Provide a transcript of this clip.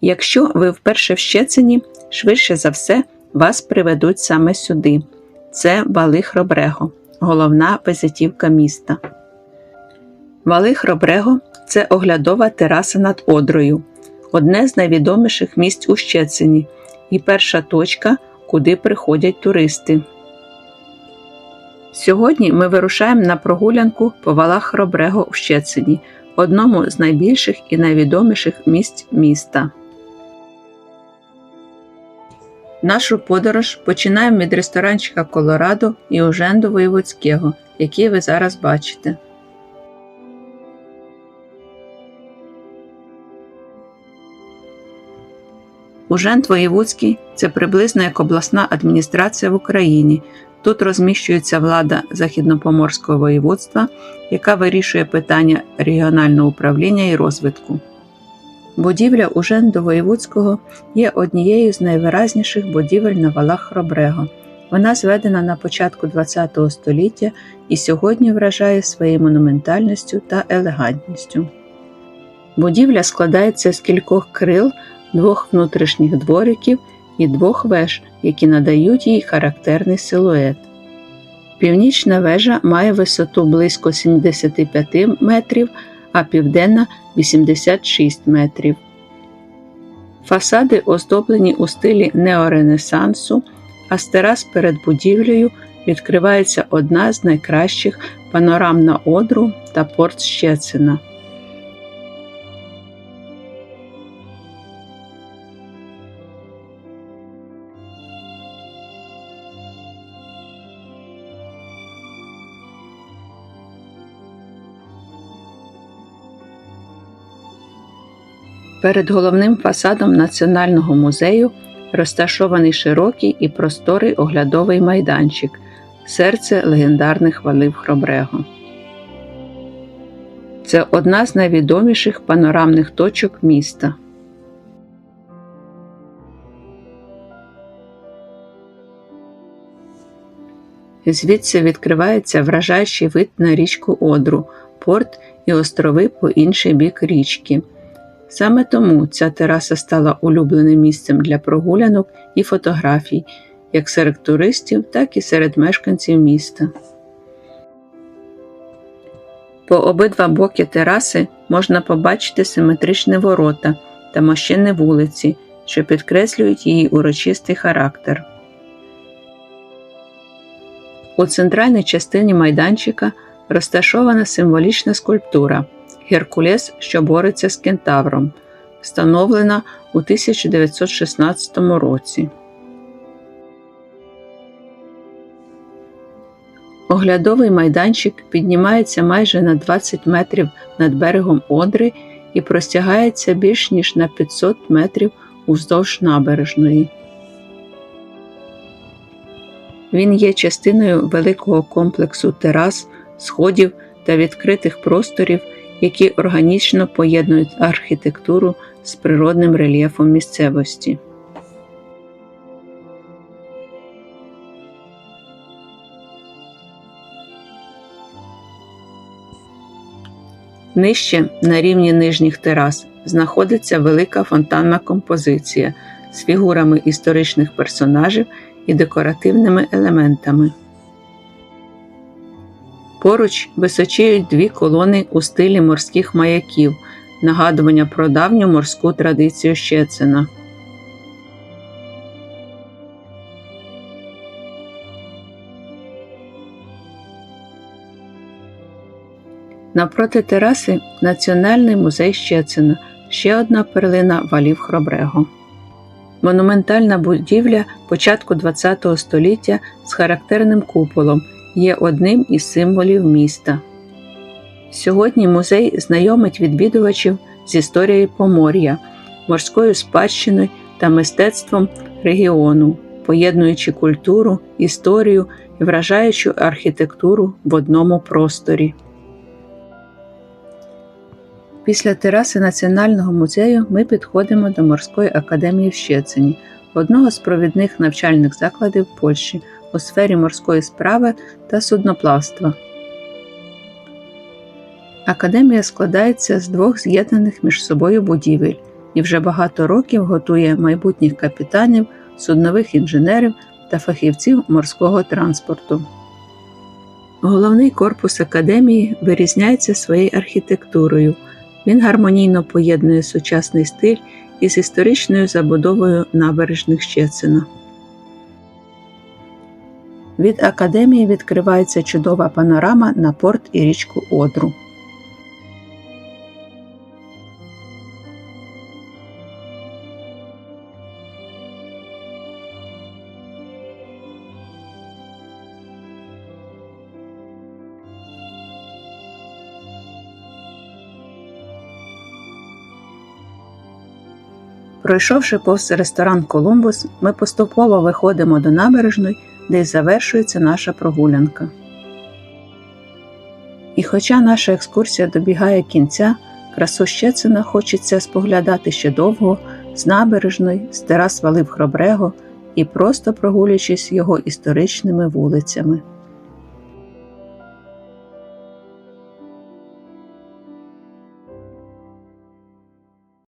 Якщо ви вперше в Щецині, швидше за все вас приведуть саме сюди. Це Вали Хробрего, головна визитівка міста. Вали Хробрего це оглядова тераса над Одрою, одне з найвідоміших місць у Щецині і перша точка, куди приходять туристи. Сьогодні ми вирушаємо на прогулянку по валах Хробрего у Щецині, одному з найбільших і найвідоміших місць міста. Нашу подорож починаємо від ресторанчика Колорадо і Уженду Воєводського, який ви зараз бачите. Ужент Воєвудський це приблизно як обласна адміністрація в Україні. Тут розміщується влада Західнопоморського воєводства, яка вирішує питання регіонального управління і розвитку. Будівля Уженду Воєвудського є однією з найвиразніших будівель на валах Хробрего. Вона зведена на початку ХХ століття і сьогодні вражає своєю монументальністю та елегантністю. Будівля складається з кількох крил, двох внутрішніх двориків і двох веж, які надають їй характерний силует. Північна вежа має висоту близько 75 метрів, а південна 86 метрів. Фасади оздоблені у стилі неоренесансу, а з терас перед будівлею відкривається одна з найкращих панорам на Одру та порт Щецина. Перед головним фасадом Національного музею розташований широкий і просторий оглядовий майданчик, серце легендарних валив Хробрего. Це одна з найвідоміших панорамних точок міста. Звідси відкривається вражаючий вид на річку Одру, порт і острови по інший бік річки. Саме тому ця тераса стала улюбленим місцем для прогулянок і фотографій, як серед туристів, так і серед мешканців міста. По обидва боки тераси можна побачити симетричні ворота та мощини вулиці, що підкреслюють її урочистий характер. У центральній частині майданчика розташована символічна скульптура. Геркулес, що бореться з кентавром, встановлена у 1916 році. Оглядовий майданчик піднімається майже на 20 метрів над берегом Одри і простягається більш ніж на 500 метрів уздовж набережної. Він є частиною великого комплексу терас, сходів та відкритих просторів які органічно поєднують архітектуру з природним рельєфом місцевості. Нижче, на рівні нижніх терас, знаходиться велика фонтанна композиція з фігурами історичних персонажів і декоративними елементами. Поруч височіють дві колони у стилі морських маяків, нагадування про давню морську традицію Щецина. Навпроти тераси Національний музей Щецина, ще одна перлина валів Хробрего. Монументальна будівля початку ХХ століття з характерним куполом є одним із символів міста. Сьогодні музей знайомить відвідувачів з історією Помор'я, морською спадщиною та мистецтвом регіону, поєднуючи культуру, історію і вражаючу архітектуру в одному просторі. Після тераси Національного музею ми підходимо до Морської академії в Щецині, одного з провідних навчальних закладів Польщі у сфері морської справи та судноплавства. Академія складається з двох з'єднаних між собою будівель і вже багато років готує майбутніх капітанів, суднових інженерів та фахівців морського транспорту. Головний корпус академії вирізняється своєю архітектурою. Він гармонійно поєднує сучасний стиль із історичною забудовою набережних Щецина. Від академії відкривається чудова панорама на порт і річку Одру. Пройшовши повз ресторан Колумбус, ми поступово виходимо до набережної, де й завершується наша прогулянка. І хоча наша екскурсія добігає кінця, красу Щецина хочеться споглядати ще довго з набережної, з терас валив Хробрего і просто прогулюючись його історичними вулицями.